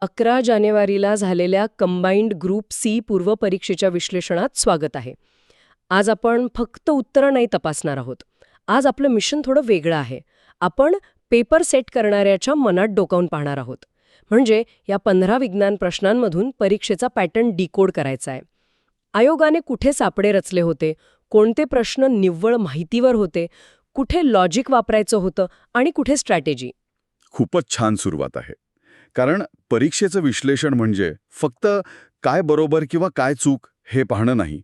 अकरा जानेवारीला झालेल्या कंबाईंड ग्रुप सी पूर्वपरीक्षेच्या विश्लेषणात स्वागत आहे. आज आपण फक्त उत्तरं नाही तपासणार आहोत. आज आपलं मिशन थोडं वेगळं आहे. आपण पेपर सेट करणाऱ्याच्या मनात डोकावून पाहणार आहोत. म्हणजे या पंधरा विज्ञान प्रश्नांमधून परीक्षेचा पॅटर्न डिकोड करायचा आहे. आयोगाने कुठे सापडे रचले होते? कोणते प्रश्न निव्वळ माहितीवर होते? कुठे लॉजिक वापरायचं होतं? आणि कुठे स्ट्रॅटेजी खूपच छान सुरुवात आहे. कारण परीक्षेचं विश्लेषण म्हणजे फक्त काय बरोबर किंवा काय चूक हे पाहणं नाही.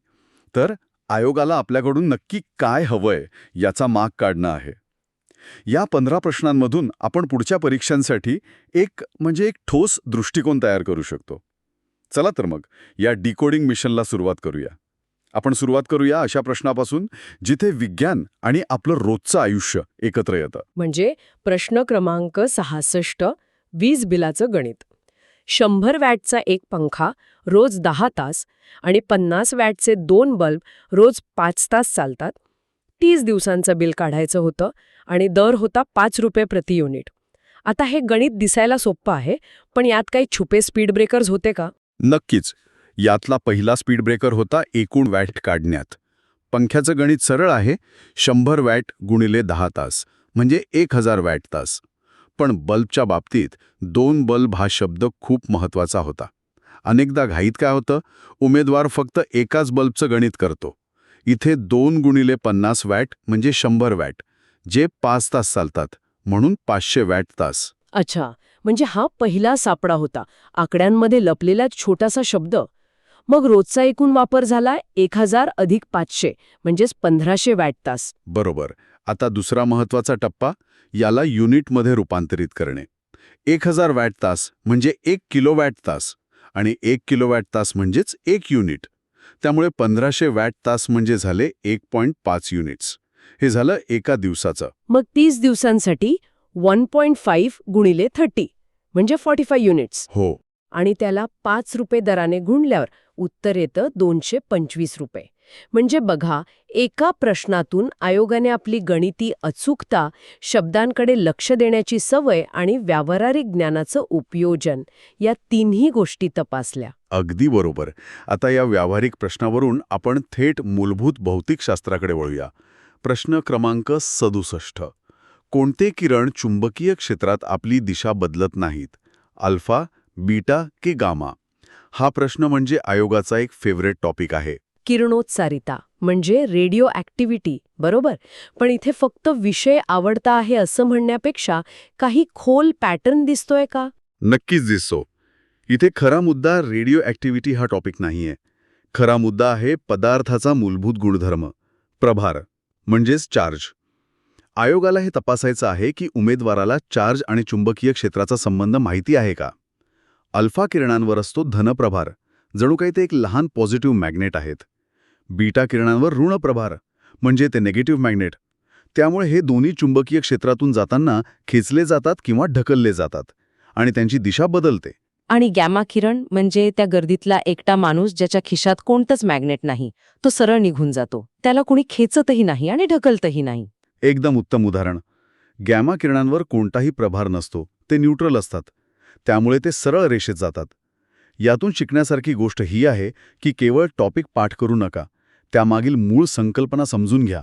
तर आयोगाला आपल्याकडून नक्की काय हवंय याचा माग काढणं आहे. या पंधरा प्रश्नांमधून आपण पुढच्या परीक्षांसाठी एक म्हणजे एक ठोस दृष्टिकोन तयार करू शकतो. चला तर मग या डिकोडिंग मिशनला सुरुवात करूया. आपण सुरुवात करूया अशा प्रश्नापासून जिथे विज्ञान आणि आपलं रोजचं आयुष्य एकत्र येतं. म्हणजे प्रश्न क्रमांक सहासष्ट वीज बिलाचं गणित. शंभर वॅटचा एक पंखा रोज दहा तास आणि पन्नास वॅटचे दोन बल्ब रोज पाच तास चालतात. तीस दिवसांचं बिल काढायचं होतं आणि दर होता पाच रुपये प्रति युनिट. आता हे गणित दिसायला सोपं आहे पण यात काही छुपे स्पीड ब्रेकर्स होते का? नक्कीच. यातला पहिला स्पीड ब्रेकर होता एकूण वॅट काढण्यात. पंख्याचं गणित सरळ आहे शंभर वॅट गुणिले दहा तास म्हणजे एक हजार वॅट तास. पण बल्बच्या बाबतीत दोन बल्ब हा शब्द खूप महत्त्वाचा होता. अनेकदा घाईत काय होतं? उमेदवार फक्त एकाच बल्बचं गणित करतो. इथे दोन गुणिले पन्नास वॅट म्हणजे शंभर वॅट जे पाच तास चालतात म्हणून पाचशे वॅट तास. अच्छा म्हणजे हा पहिला सापडा होता. आकड्यांमध्ये लपलेला छोटासा शब्द. मग रोजचा एकूण वापर झाला एक हजार अधिक पाचशे म्हणजेच पंधराशे वॅट तास. बरोबर. आता दुसरा महत्त्वाचा टप्पा याला युनिटमध्ये रूपांतरित करणे. एक हजार वॅट तास म्हणजे एक किलो वॅट तास आणि एक किलो वॅट तास म्हणजेच एक युनिट. त्यामुळे पंधराशे वॅट तास म्हणजे झाले एक पॉईंट पाच युनिट्स. हे झालं एका दिवसाचं. मग तीस दिवसांसाठी वन पॉईंट फाईव्ह गुणिले थर्टी म्हणजे फॉर्टी फाय युनिट्स. हो. आणि त्याला पाच रुपये दराने गुणल्यावर उत्तर येतं दोनशे पंचवीस रुपये. म्हणजे बघा एका प्रश्नातून आयोगाने आपली गणिती अचूकता शब्दांकडे लक्ष देण्याची सवय आणि व्यावहारिक ज्ञानाचं उपयोजन या तिन्ही गोष्टी तपासल्या. अगदी बरोबर. आता या व्यावहारिक प्रश्नावरून आपण थेट मूलभूत भौतिकशास्त्राकडे वळूया. प्रश्न क्रमांक सदुसष्ट. कोणते किरण चुंबकीय क्षेत्रात आपली दिशा बदलत नाहीत? अल्फा बीटा की गामा? हा प्रश्न म्हणजे आयोगाचा एक फेवरेट टॉपिक आहे. किरणोत्सारिता म्हणजे रेडिओ ॲक्टिव्हिटी बरोबर? पण इथे फक्त विषय आवडता आहे असं म्हणण्यापेक्षा काही खोल पॅटर्न दिसतोय का? नक्कीच दिसतो. इथे खरा मुद्दा रेडिओ ॲक्टिव्हिटी हा टॉपिक नाहीये. खरा मुद्दा आहे पदार्थाचा मूलभूत गुणधर्म प्रभार म्हणजेच चार्ज आयोगाला हे तपासायचं आहे की उमेदवाराला चार्ज आणि चुंबकीय क्षेत्राचा संबंध माहिती आहे का? अल्फा किरणांवर असतो धनप्रभार जणू काही ते एक लहान पॉझिटिव्ह मॅग्नेट आहेत. बीटा किरणांवर ऋण प्रभार म्हणजे ते नेगेटिव्ह मॅग्नेट त्यामुळे हे दोन्ही चुंबकीय क्षेत्रातून जाताना खेचले जातात किंवा ढकलले जातात आणि त्यांची दिशा बदलते. आणि गॅमा किरण म्हणजे त्या गर्दीतला एकटा माणूस ज्याच्या खिशात कोणतंच मॅग्नेट नाही. तो सरळ निघून जातो. त्याला कुणी खेचतही नाही आणि ढकलतही नाही. एकदम उत्तम उदाहरण. गॅमा किरणांवर कोणताही प्रभार नसतो. ते न्यूट्रल असतात. त्यामुळे ते सरळ रेषेत जातात. यातून शिकण्यासारखी गोष्ट ही आहे की केवळ टॉपिक पाठ करू नका. त्यामागील मूळ संकल्पना समजून घ्या.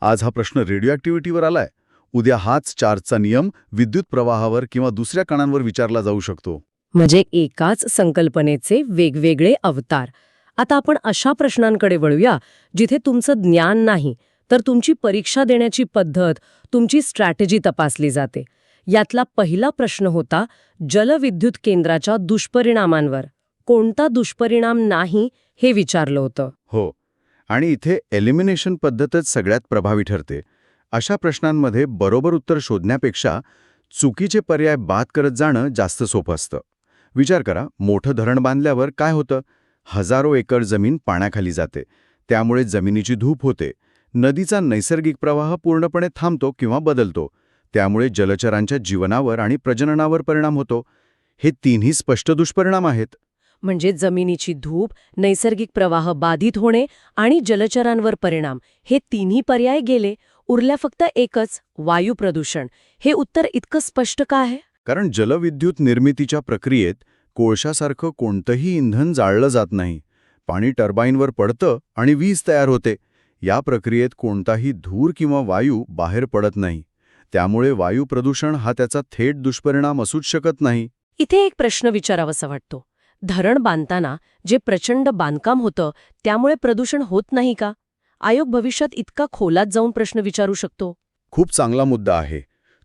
आज हा प्रश्न रेडिओ ॲक्टिव्हिटीवर आलाय. उद्या हाच चार्जचा नियम विद्युत प्रवाहावर किंवा दुसऱ्या कणांवर विचारला जाऊ शकतो. म्हणजे एकाच संकल्पनेचे वेगवेगळे अवतार. आता आपण अशा प्रश्नांकडे वळूया जिथे तुमचं ज्ञान नाही तर तुमची परीक्षा देण्याची पद्धत तुमची स्ट्रॅटेजी तपासली जाते. यातला पहिला प्रश्न होता जलविद्युत केंद्राच्या दुष्परिणामांवर. कोणता दुष्परिणाम नाही हे विचारलं होतं. हो. आणि इथे एलिमिनेशन पद्धतच सगळ्यात प्रभावी ठरते. अशा प्रश्नांमध्ये बरोबर उत्तर शोधण्यापेक्षा चुकीचे पर्याय बाद करत जाणं जास्त सोपं असतं. विचार करा मोठं धरण बांधल्यावर काय होतं? हजारो एकर जमीन पाण्याखाली जाते. त्यामुळे जमिनीची धूप होते. नदीचा नैसर्गिक प्रवाह पूर्णपणे थांबतो किंवा बदलतो. त्यामुळे जलचरांच्या जीवनावर आणि प्रजननावर परिणाम होतो. हे तिन्ही स्पष्ट दुष्परिणाम आहेत. म्हणजे जमिनीची धूप नैसर्गिक प्रवाह बाधित होणे आणि जलचरांवर परिणाम हे तिन्ही पर्याय गेले. उरल्या फक्त एकच वायू प्रदूषण. हे उत्तर इतकं स्पष्ट का आहे? कारण जलविद्युत निर्मितीच्या प्रक्रियेत कोळशासारखं कोणतंही इंधन जाळलं जात नाही. पाणी टर्बाईनवर पडतं आणि वीज तयार होते. या प्रक्रियेत कोणताही धूर किंवा वायू बाहेर पडत नाही. त्यामुळे वायू प्रदूषण हा त्याचा थेट दुष्परिणाम असूच शकत नाही. इथे एक प्रश्न विचारावासा वाटतो. धरण बांधताना जे प्रचंड बांधकाम होतं त्यामुळे प्रदूषण होत नाही का? आयोग भविष्यात इतका खोलात जाऊन प्रश्न विचारू शकतो. खूप चांगला मुद्दा आहे.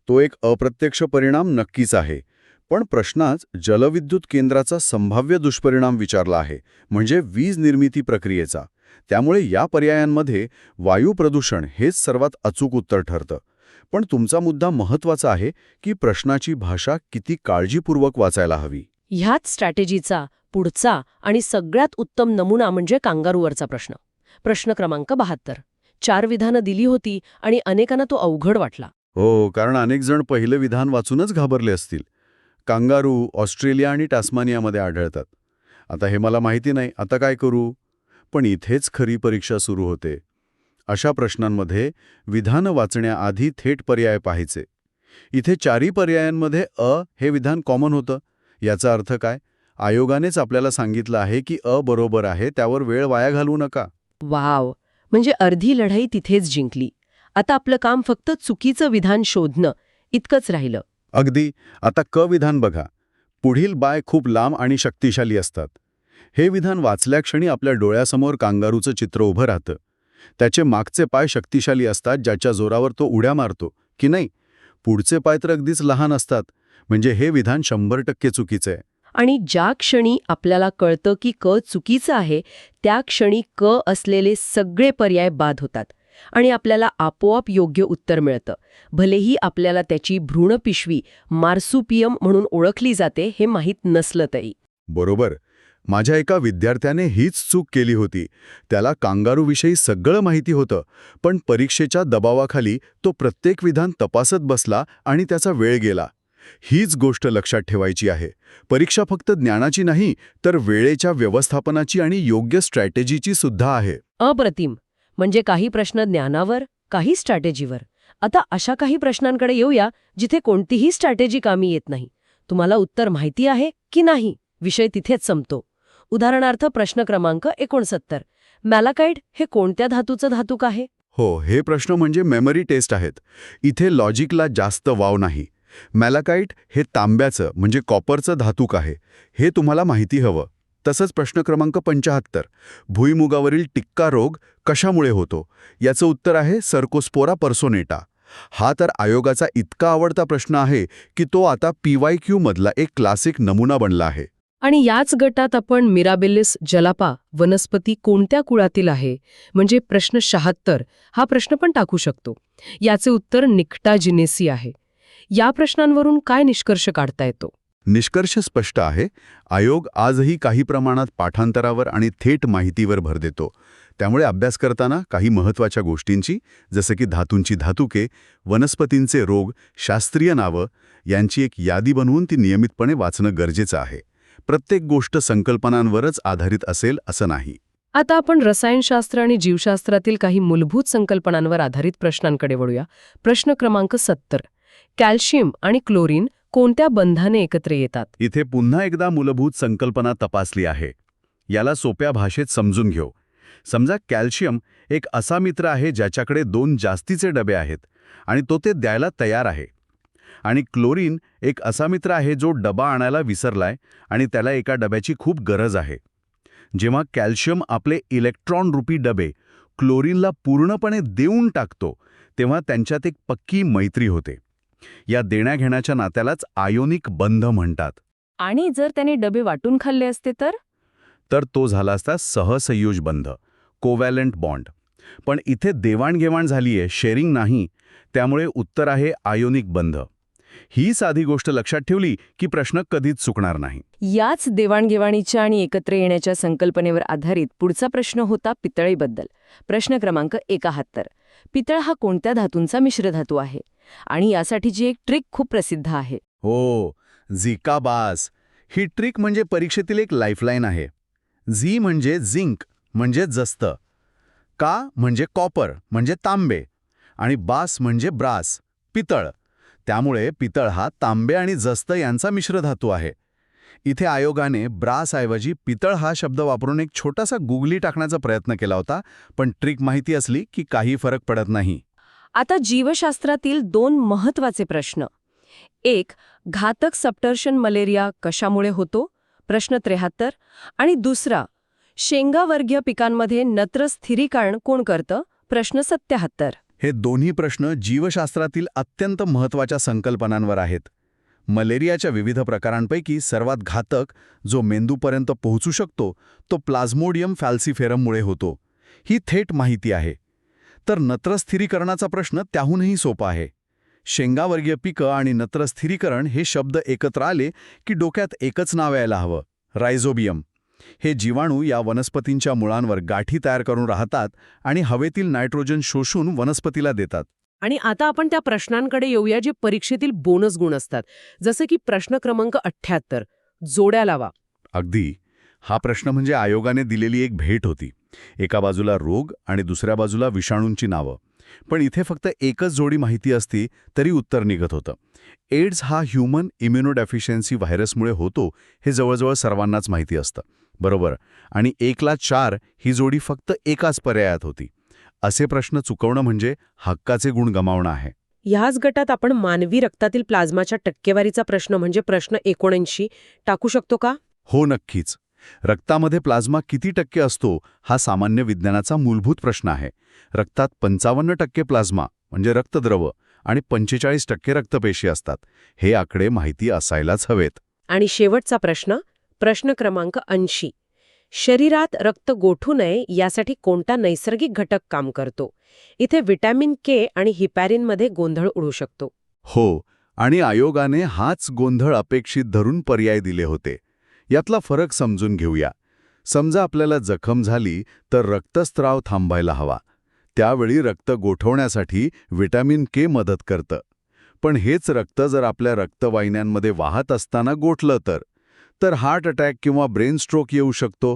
तो एक अप्रत्यक्ष परिणाम नक्कीच आहे. पण प्रश्नाच जलविद्युत केंद्राचा संभाव्य दुष्परिणाम विचारला आहे म्हणजे वीज निर्मिती प्रक्रियेचा. त्यामुळे या पर्यायांमध्ये वायू प्रदूषण हेच सर्वात अचूक उत्तर ठरतं. पण तुमचा मुद्दा महत्त्वाचा आहे की प्रश्नाची भाषा किती काळजीपूर्वक वाचायला हवी. ह्याच स्ट्रॅटेजीचा पुढचा आणि सगळ्यात उत्तम नमुना म्हणजे कांगारूवरचा प्रश्न. प्रश्न क्रमांक बहात्तर. चार विधानं दिली होती आणि अनेकांना तो अवघड वाटला. हो कारण अनेक जण पहिलं विधान वाचूनच घाबरले असतील. कांगारू ऑस्ट्रेलिया आणि टास्मानियामध्ये आढळतात. आता हे मला माहिती नाही आता काय करू? पण इथेच खरी परीक्षा सुरू होते. अशा प्रश्नांमध्ये विधानं वाचण्याआधी थेट पर्याय पाहायचे. इथे चारी पर्यायांमध्ये अ हे विधान कॉमन होतं. याचा अर्थ काय? आयोगानेच आपल्याला सांगितलं आहे की अ बरोबर आहे त्यावर वेळ वाया घालवू नका. वाव! म्हणजे अर्धी लढाई तिथेच जिंकली. आता आपलं काम फक्त चुकीचं विधान शोधणं इतकंच राहिलं. अगदी. आता क विधान बघा. पुढील बाय खूप लांब आणि शक्तिशाली असतात. हे विधान वाचल्या क्षणी आपल्या डोळ्यासमोर कांगारूचं चित्र उभं राहतं. त्याचे मागचे पाय शक्तिशाली असतात ज्याच्या जोरावर तो उड्या मारतो की नाही? पुढचे पाय तर अगदीच लहान असतात. म्हणजे हे विधान शंभर टक्के चुकीचं आहे. आणि ज्या क्षणी आपल्याला कळतं की क चुकीचं आहे त्या क्षणी क असलेले सगळे पर्याय बाद होतात आणि आपल्याला आपोआप योग्य उत्तर मिळतं. भलेही आपल्याला त्याची भ्रूणपिशवी मार्सुपियम म्हणून ओळखली जाते हे माहीत नसलं तरी. बरोबर. माझ्या एका विद्यार्थ्याने हीच चूक केली होती. त्याला कांगारूविषयी सगळं माहिती होतं पण परीक्षेच्या दबावाखाली तो प्रत्येक विधान तपासत बसला आणि त्याचा वेळ गेला. हीच गोष्ट लक्षात ठेवायची आहे. परीक्षा फक्त ज्ञानाची नाही तर वेळेच्या व्यवस्थापनाची आणि योग्य स्ट्रॅटेजीची सुद्धा आहे. अप्रतिम. म्हणजे काही प्रश्न ज्ञानावर काही स्ट्रॅटेजीवर. आता अशा काही प्रश्नांकडे येऊया जिथे कोणतीही स्ट्रॅटेजी कामी येत नाही. तुम्हाला उत्तर माहिती आहे की नाही? विषय तिथेच संपतो. उदाहरणार्थ प्रश्न क्रमांक एकोणसत्तर. मॅलाकाइड हे कोणत्या धातूचं धातुक आहे? हो हे प्रश्न म्हणजे मेमरी टेस्ट आहेत. इथे लॉजिकला जास्त वाव नाही. मॅलाकाईट हे तांब्याचं म्हणजे कॉपरचं धातूक आहे. हे तुम्हाला माहिती हवं. तसंच प्रश्न क्रमांक पंचाहत्तर. भुईमुगावरील टिक्का रोग कशामुळे होतो? याचं उत्तर आहे सर्कोस्पोरा पर्सोनेटा. हा तर आयोगाचा इतका आवडता प्रश्न आहे की तो आता पीवाय क्यू मधला एक क्लासिक नमुना बनला आहे. आणि याच गटात आपण मिराबेलिस जलापा वनस्पती कोणत्या कुळातील आहे? म्हणजे प्रश्न शहात्तर. हा प्रश्न पण टाकू शकतो. याचे उत्तर निकटा जिनेसी आहे. या प्रश्नांवरून काय निष्कर्ष काढता येतो? निष्कर्ष स्पष्ट आहे. आयोग आजही काही प्रमाणात पाठांतरावर आणि थेट माहितीवर भर देतो. त्यामुळे अभ्यास करताना काही महत्त्वाच्या गोष्टींची जसं की धातूंची धातुके वनस्पतींचे रोग शास्त्रीय नावं यांची एक यादी बनवून ती नियमितपणे वाचणं गरजेचं आहे. प्रत्येक गोष्ट संकल्पनांवरच आधारित असेल असं नाही. आता आपण रसायनशास्त्र आणि जीवशास्त्रातील काही मूलभूत संकल्पनांवर आधारित प्रश्नांकडे वळूया. प्रश्न क्रमांक सत्तर. कॅल्शियम आणि क्लोरीन कोणत्या बंधाने एकत्र येतात? इथे पुन्हा एकदा मूलभूत संकल्पना तपासली आहे. याला सोप्या भाषेत समजून घेऊ. समजा कॅल्शियम एक असा मित्र आहे ज्याच्याकडे दोन जास्तीचे डबे आहेत आणि तो ते द्यायला तयार आहे. आणि क्लोरीन एक असा मित्र आहे जो डबा आणायला विसरलाय आणि त्याला एका डब्याची खूप गरज आहे. जेव्हा कॅल्शियम आपले इलेक्ट्रॉन रूपी डबे क्लोरीनला पूर्णपणे देऊन टाकतो तेव्हा त्यांच्यात एक पक्की मैत्री होते. या देण्याघेण्याच्या नात्यालाच आयोनिक बंध म्हणतात. आणि जर त्याने डबे वाटून खाल्ले असते तर? तर तो झाला असता सहसंयोज बंध कोवॅलंट बॉन्ड. पण इथे देवाणघेवाण झालीये शेअरिंग नाही त्यामुळे उत्तर आहे आयोनिक बंध. ही साधी गोष्ट लक्षात ठेवली की प्रश्न कधीच चुकणार नाही. याच देवाणघेवाणीच्या आणि एकत्र येण्याच्या संकल्पनेवर आधारित पुढचा प्रश्न होता पितळेबद्दल. प्रश्न क्रमांक एकाहत्तर. पितळ हा कोणत्या धातूंचा मिश्रधातू आहे? आणि यासाठीची एक ट्रिक खूप प्रसिद्ध आहे. हो झिका बास. ही ट्रिक म्हणजे परीक्षेतील एक लाईफलाईन आहे. झी म्हणजे झिंक म्हणजे जस्त. का म्हणजे कॉपर म्हणजे तांबे. आणि बास म्हणजे ब्रास पितळ. त्यामुळे पितळ हा तांबे आणि जस्त यांचा मिश्रधातू आहे. इथे आयोगाने ब्रासऐवजी पितळ हा शब्द वापरून एक छोटासा गुगली टाकण्याचा प्रयत्न केला होता पण ट्रिक माहिती असली की काही फरक पडत नाही. आता जीवशास्त्रातील दोन महत्त्वाचे प्रश्न. एक घातक सप्टर्शन मलेरिया कशामुळे होतो? प्रश्न त्रेहत्तर. आणि दुसरा शेंगावर्गीय पिकांमध्ये नत्र स्थिरीकरण कोण करतं? प्रश्न सत्याहत्तर. हे दोन्ही प्रश्न जीवशास्त्रातील अत्यंत महत्त्वाच्या संकल्पनांवर आहेत. मलेरियाच्या विविध प्रकारांपैकी सर्वात घातक जो मेंदूपर्यंत पोहोचू शकतो तो प्लाझ्मोडियम फॅल्सिफेरममुळे होतो. ही थेट माहिती आहे. तर नत्रस्थिरीकरणाचा प्रश्न त्याहूनही सोपा आहे. शेंगावर्गीय पिकं आणि नत्रस्थिरीकरण हे शब्द एकत्र आले की डोक्यात एकच नाव यायला हवं रायझोबियम. हे जीवाणू या वनस्पतींच्या मुळांवर गाठी तयार करून राहतात आणि हवेतील नायट्रोजन शोषून वनस्पतीला देतात. आणि आता आपण त्या प्रश्नांकडे येऊया जे परीक्षेतील बोनस गुण असतात. जसं की प्रश्न क्रमांक अठ्ठ्याहत्तर जोड्या लावा. अगदी. हा प्रश्न म्हणजे आयोगाने दिलेली एक भेट होती. एका बाजूला रोग आणि दुसऱ्या बाजूला विषाणूंची नावं. पण इथे फक्त एकच जोडी माहिती असती तरी उत्तर निघत होतं. एड्स हा ह्युमन इम्युनोडेफिशियन्सी व्हायरसमुळे होतो हे जवळजवळ सर्वांनाच माहिती असतं. बरोबर? आणि एकला चार ही जोडी फक्त एकाच पर्यायात होती. असे प्रश्न चुकवणं म्हणजे हक्काचे गुण गमावणं आहे. ह्याच गटात आपण मानवी रक्तातील प्लाझ्माच्या टक्केवारीचा प्रश्न म्हणजे प्रश्न एकोणऐंशी टाकू शकतो का? हो नक्कीच. रक्तामध्ये प्लाझ्मा किती टक्के असतो हा सामान्य विज्ञानाचा मूलभूत प्रश्न आहे. रक्तात पंचावन्न टक्के प्लाझ्मा म्हणजे रक्तद्रव आणि पंचेचाळीस टक्के रक्तपेशी असतात. हे आकडे माहिती असायलाच हवेत. आणि शेवटचा प्रश्न प्रश्न क्रमांक ऐंशी. शरीरात रक्त गोठू नये यासाठी कोणता नैसर्गिक घटक काम करतो? इथे व्हिटॅमिन के आणि हिपॅरिनमध्ये गोंधळ उडू शकतो. हो आणि आयोगाने हाच गोंधळ अपेक्षित धरून पर्याय दिले होते. यातला फरक समजून घेऊया. समजा आपल्याला जखम झाली तर रक्तस्त्राव थांबायला हवा. त्यावेळी रक्त गोठवण्यासाठी व्हिटॅमिन के मदत करतं. पण हेच रक्त जर आपल्या रक्तवाहिन्यांमध्ये वाहत असताना गोठलं तर? तर हार्ट अटॅक किंवा ब्रेन स्ट्रोक येऊ शकतो.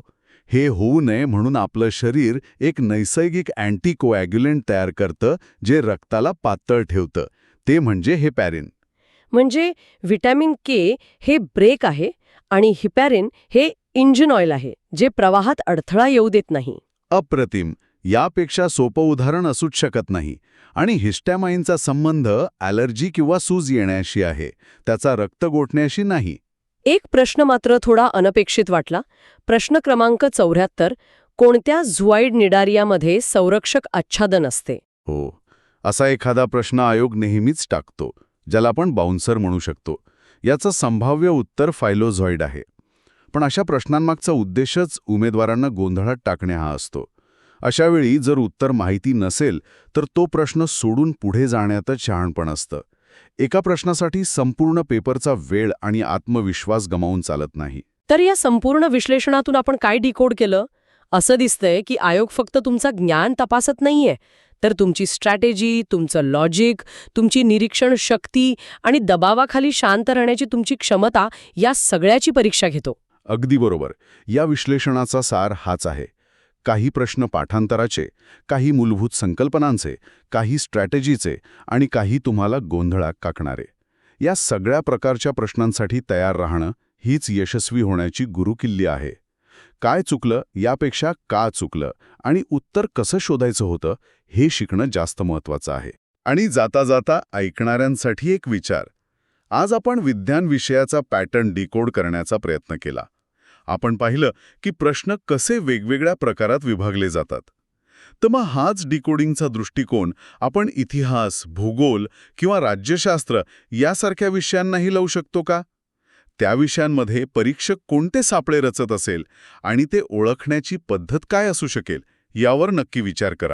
हे होऊ नये म्हणून आपलं शरीर एक नैसर्गिक अँटीकोॲग्युलेंट तयार करतं जे रक्ताला पातळ ठेवतं. ते म्हणजे हे पॅरिन म्हणजे व्हिटॅमिन के हे ब्रेक आहे आणि हिपॅरिन हे इंजिन ऑइल आहे जे प्रवाहात अडथळा येऊ देत नाही. अप्रतिम. यापेक्षा सोपं उदाहरण असूच शकत नाही. आणि हिस्टॅमाइनचा संबंध ॲलर्जी किंवा सूज येण्याशी आहे. त्याचा रक्त गोठण्याशी नाही. एक प्रश्न मात्र थोडा अनपेक्षित वाटला. प्रश्न क्रमांक चौऱ्याहत्तर. कोणत्या झुआइड निडारियामध्ये संरक्षक आच्छादन असते? हो. असा एखादा प्रश्न आयोग नेहमीच टाकतो ज्याला आपण बाउन्सर म्हणू शकतो. याचं संभाव्य उत्तर फायलोझॉइड आहे. पण अशा प्रश्नांमागचा उद्देशच उमेदवारांना गोंधळात टाकणे हा असतो. अशावेळी जर उत्तर माहिती नसेल तर तो प्रश्न सोडून पुढे जाण्यातच शहाणपण असतं. एका प्रश्नासाठी संपूर्ण पेपरचा वेळ आणि आत्मविश्वास गमावून चालत नाही. तर या संपूर्ण विश्लेषणातून आपण काय डिकोड केलं? असं दिसतंय की आयोग फक्त तुमचा ज्ञान तपासत नाहीये. तर तुमची स्ट्रॅटेजी तुमचं लॉजिक तुमची निरीक्षण शक्ती आणि दबावाखाली शांत राहण्याची तुमची क्षमता या सगळ्याची परीक्षा घेतो. अगदी बरोबर. या विश्लेषणाचा सार हाच आहे. काही प्रश्न पाठांतराचे काही मूलभूत संकल्पनांचे काही स्ट्रॅटेजीचे आणि काही तुम्हाला गोंधळात काकणारे. या सगळ्या प्रकारच्या प्रश्नांसाठी तयार राहणं हीच यशस्वी होण्याची गुरुकिल्ली आहे. काय चुकलं यापेक्षा का चुकलं आणि उत्तर कसं शोधायचं होतं हे शिकणं जास्त महत्वाचं आहे. आणि जाता जाता ऐकणाऱ्यांसाठी एक विचार. आज आपण विज्ञान विषयाचा पॅटर्न डिकोड करण्याचा प्रयत्न केला. आपण पाहिलं की प्रश्न कसे वेगवेगळ्या प्रकारात विभागले जातात. तर मग हाच डिकोडिंगचा दृष्टिकोन आपण इतिहास भूगोल किंवा राज्यशास्त्र यासारख्या विषयांनाही लावू शकतो का? त्या विषयांमध्ये परीक्षक कोणते सापळे रचत असेल आणि ते ओळखण्याची पद्धत काय असू शकेल यावर नक्की विचार करा.